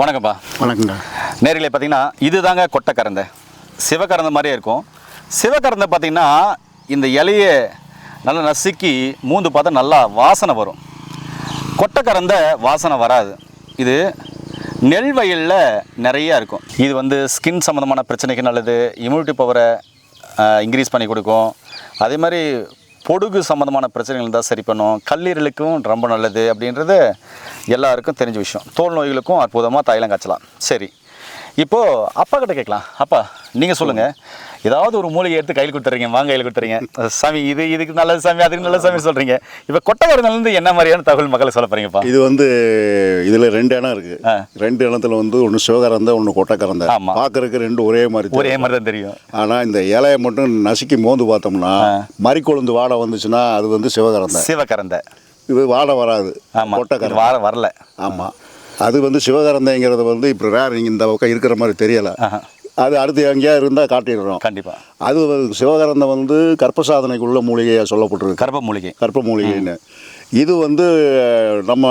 வணக்கம்ப்பா. வணக்கங்க நேரில் பார்த்தீங்கன்னா இதுதாங்க கொட்டைக்கரந்தை. சிவக்கரந்தை மாதிரியே இருக்கும். சிவக்கரந்தை பார்த்தீங்கன்னா இந்த இலையை நல்லா நசுக்கி மூந்து பார்த்தா நல்லா வாசனை வரும். கொட்டைக்கரந்தை வாசனை வராது. இது நெல் வயலில் நிறைய இருக்கும். இது வந்து ஸ்கின் சம்மந்தமான பிரச்சனைக்கு நல்லது இம்யூனிட்டி பவரை இன்க்ரீஸ் பண்ணி கொடுக்கும். அதே மாதிரி பொடுகு சம்மந்தமான பிரச்சனைகள் இருந்தால் சரி பண்ணும் கல்லீரலுக்கும் ரொம்ப நல்லது அப்படின்றது எல்லாருக்கும் தெரிஞ்ச விஷயம். தோல் நோய்களுக்கும் அற்புதமாக தைலம் காய்ச்சலாம். சரி. இப்போது அப்பா கிட்ட கேட்கலாம். அப்பா நீங்கள் சொல்லுங்கள் ஏதாவது ஒரு மூலிகை எடுத்து கையில் கொடுத்துறீங்க வாங்க கையில் கொடுத்துறீங்க. சாமி இது இதுக்கு நல்லது சாமி அதுக்கு நல்ல சாமி சொல்கிறீங்க இப்போ கொட்டகரங்கள்லேருந்து என்ன மாதிரியான தகவல் மக்களுக்கு சொல்ல போகிறீங்கப்பா இது வந்து இதில் ரெண்டு இடம் இருக்கு. ஆ. ரெண்டு இடத்துல வந்து ஒன்று சிவகரந்த ஒன்று கொட்டைக்கரந்த. பார்க்கறதுக்கு ரெண்டு ஒரே மாதிரி ஒரே மாதிரி தான் தெரியும். ஆனால் இந்த இலையை மட்டும் நசுக்கி மோந்து பார்த்தோம்னா மறிக்கொழுந்து வாடை வந்துச்சுன்னா அது வந்து சிவகரந்த சிவக்கரந்தை இது வாடை வராது. ஆமாம் கொட்டைக்கரந்த வார வரல. ஆமாம் அது வந்து சிவகரந்தைங்கிறது வந்து இப்போ ரேர் இந்த பக்கம் இருக்கிற மாதிரி தெரியலை. அது அடுத்து எங்கேயா இருந்தால் காட்டிடுறோம். கண்டிப்பாக அது வந்து சிவகரந்தை வந்து கற்பசாதனைக்குள்ள மூலிகையாக சொல்லப்பட்டிருக்கு. கர்ப்ப மூலிகை. கற்ப மூலிகைன்னு. இது வந்து நம்ம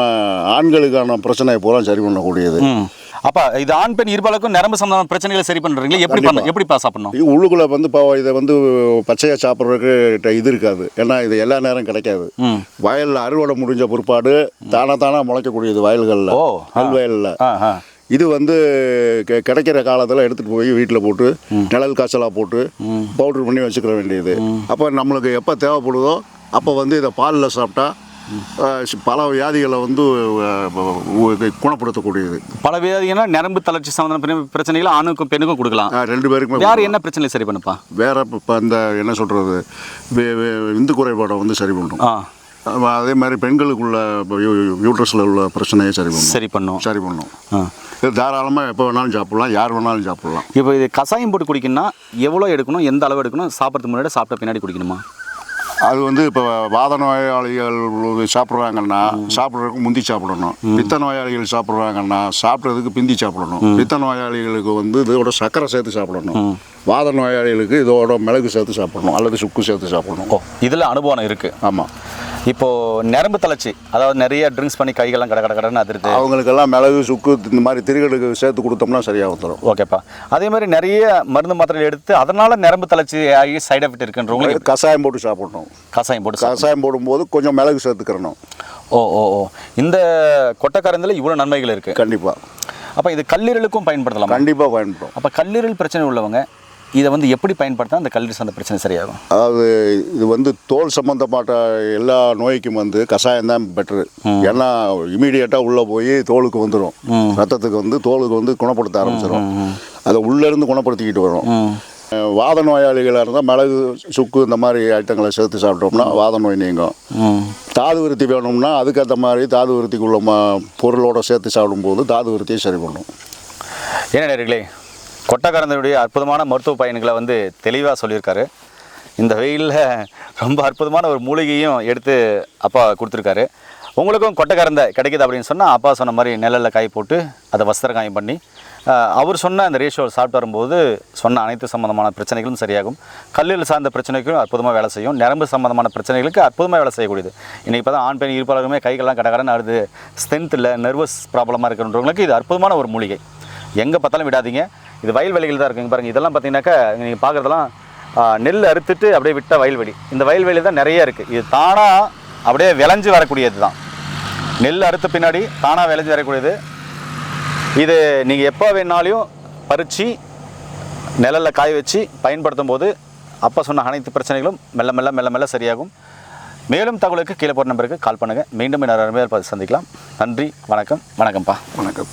ஆண்களுக்கான பிரச்சனையை பூரா சரி பண்ணக்கூடியது. அப்பா இது ஆண் பெண் இருபாலுக்கும் நரம்பு சம்பந்தமான பிரச்சனைகளை சரி பண்ணுறீங்களா எப்படி பண்ண எப்படி பாஸ் பண்ணணும் உள்ளுக்குள்ளே வந்து இப்போ இதை வந்து பச்சையாக சாப்பிட்றதுக்கு இது இருக்காது. ஏன்னா இது எல்லா நேரம் கிடைக்காது. வயலில் அறுவடை முடிஞ்ச பிற்பாடு தானா தானா முளைக்கக்கூடியது வயல்களில். நெல் வயலில் ஆ ஆ. இது வந்து கிடைக்கிற காலத்தில் எடுத்துகிட்டு போய் வீட்டில் போட்டு நிழல் காய்ச்சலாக போட்டு பவுடர் பண்ணி வச்சுக்கிற வேண்டியது. அப்போ நம்மளுக்கு எப்போ தேவைப்படுதோ அப்போ வந்து இதை பாலில் சாப்பிட்டா பல வியாதிகளை வந்து குணப்படுத்தக்கூடியது. பல வியாதிகள்னா நரம்பு தளர்ச்சி சம்பந்தமான பிரச்சனைகளை ஆணுக்கும் பெண்ணுக்கும் கொடுக்கலாம். ரெண்டு பேருக்குமே வேற என்ன பிரச்சனை சரி பண்ணுப்பா? வேற இப்போ இந்த என்ன சொல்கிறது இந்து குறைபாடை வந்து சரி அஹ், அதே மாதிரி பெண்களுக்குள்ள யூட்ரஸில் உள்ள பிரச்சனையை சரி பண்ணும். சரி பண்ணும். சரி பண்ணும். இது தாராளமாக எப்போ வேணாலும் சாப்பிடலாம் யார் வேணாலும் சாப்பிடலாம். இப்போ இது கசாயம் போட்டு குடிக்கணும்னா எவ்வளோ எடுக்கணும் எந்த அளவு எடுக்கணும் சாப்பிட்றதுக்கு முன்னாடி சாப்பிட்ட பின்னாடி குடிக்கணுமா? அது வந்து இப்போ வாத நோயாளிகள் சாப்பிட்றாங்கன்னா சாப்பிட்றதுக்கு முந்தி சாப்பிடணும். பித்த நோயாளிகள் சாப்பிட்றாங்கன்னா சாப்பிட்றதுக்கு பிந்தி சாப்பிடணும். பித்த நோயாளிகளுக்கு வந்து இதோட சர்க்கரை சேர்த்து சாப்பிடணும். வாத நோயாளிகளுக்கு இதோட மிளகு சேர்த்து சாப்பிடணும் அல்லது சுக்கு சேர்த்து சாப்பிடணும். இதில் அனுபவம் இருக்குது ஆமாம் இப்போது நரம்பு தளர்ச்சி அதாவது நிறைய ட்ரிங்க்ஸ் பண்ணி கைகள்லாம் கட கட கடன்னு அதிருது. அவங்களுக்கெல்லாம் மிளகு சுக்கு இந்த மாதிரி திருகடுக்கு சேர்த்து கொடுத்தோம்னா சரியாக வந்துடும் ஓகேப்பா அதே மாதிரி நிறைய மருந்து மாத்திரைகள் எடுத்து அதனால நரம்பு தளர்ச்சி ஆகி சைடு எஃபெக்ட் இருக்குன்றவங்களுக்கு கஷாயம் போட்டு சாப்பிடணும். கசாயம் போட்டு. கஷாயம் போடும்போது கொஞ்சம் மிளகு சேர்த்துக்கிறணும். ஓ ஓ ஓ. இந்த கொட்டைக்கரந்தில் இவ்வளோ நன்மைகள் இருக்குது கண்டிப்பாக அப்போ இது கல்லீரலுக்கும் பயன்படுத்தலாமா? கண்டிப்பாக பயன்படும். அப்போ கல்லீரல் பிரச்சனை உள்ளவங்க இதை வந்து எப்படி பயன்படுத்தா அந்த கல்லீரல் சார்ந்த பிரச்சனை சரியாகும்? அதாவது இது வந்து தோல் சம்மந்தப்பட்ட எல்லா நோய்க்கும் வந்து கஷாயம் தான் பெட்ரு ஏன்னா இமீடியட்டாக உள்ளே போய் தோலுக்கு வந்துடும் ரத்தத்துக்கு வந்து தோலுக்கு வந்து குணப்படுத்த ஆரம்பிச்சிடும் அதை உள்ளேருந்து குணப்படுத்திக்கிட்டு வரும். வாத நோயாளிகளாக இருந்தால் மிளகு சுக்கு இந்த மாதிரி ஐட்டங்களை சேர்த்து சாப்பிட்டோம்னா வாத நோய் நீங்கும். தாது விருத்தி வேணும்னா அதுக்கேற்ற மாதிரி தாது விருத்திக்குள்ள பொருளோட சேர்த்து சாப்பிடும்போது தாது விருத்தியை சரி பண்ணும். என்ன நேர்களே கொட்டக்காரந்தனுடைய அற்புதமான மருத்துவ பயன்களை வந்து தெளிவாக சொல்லியிருக்காரு. இந்த வெயிலில் ரொம்ப அற்புதமான ஒரு மூலிகையும் எடுத்து அப்பா கொடுத்துருக்காரு. உங்களுக்கும் கொட்டைக்கரந்த கிடைக்குது அப்படின்னு சொன்னால் அப்பா சொன்ன மாதிரி நிழலில் காய் போட்டு அதை வஸ்திர காயம் பண்ணி அவர் சொன்ன அந்த ரேஷியோ சாப்பிட்டு வரும்போது சொன்ன அனைத்து சம்மந்தமான பிரச்சனைகளும் சரியாகும். கல்லில் சார்ந்த பிரச்சனைக்கும் அற்புதமாக வேலை செய்யும். நரம்பு சம்மந்தமான பிரச்சனைகளுக்கு அற்புதமாக வேலை செய்யக்கூடியது. இன்றைக்கி இப்போ தான் ஆண் பெண் இருப்பாளருமே கைகள்லாம் கடகடன்னு ஆடுது. ஸ்ட்ரென்த் இல்லை நர்வஸ் ப்ராப்ளமாக இருக்கிறவங்களுக்கு இது அற்புதமான ஒரு மூலிகை. எங்கே பார்த்தாலும் விடாதீங்க. இது வயல்வெளிகள் தான் இருக்குங்க பாருங்கள் இதெல்லாம் பார்த்தீங்கன்னாக்கா நீங்கள் பார்க்குறதெல்லாம் நெல் அறுத்துட்டு அப்படியே விட்ட வயல்வெளி இந்த வயல்வெளி தான் நிறைய இருக்குது இது தானாக அப்படியே விளைஞ்சு வரக்கூடியது தான். நெல் அறுத்த பின்னாடி தானாக விளைஞ்சு வரக்கூடியது. இது நீங்கள் எப்போ வேணாலையும் பறித்து நிழலில் காய வச்சு பயன்படுத்தும் போது அப்போ சொன்ன அனைத்து பிரச்சனைகளும் மெல்ல மெல்ல மெல்ல மெல்ல சரியாகும். மேலும் தகவலுக்கு கீழே போகிற நம்பருக்கு கால் பண்ணுங்கள் மீண்டும் இன்னொரு அருமையாக சந்திக்கலாம். நன்றி வணக்கம் வணக்கம்ப்பா. வணக்கம்.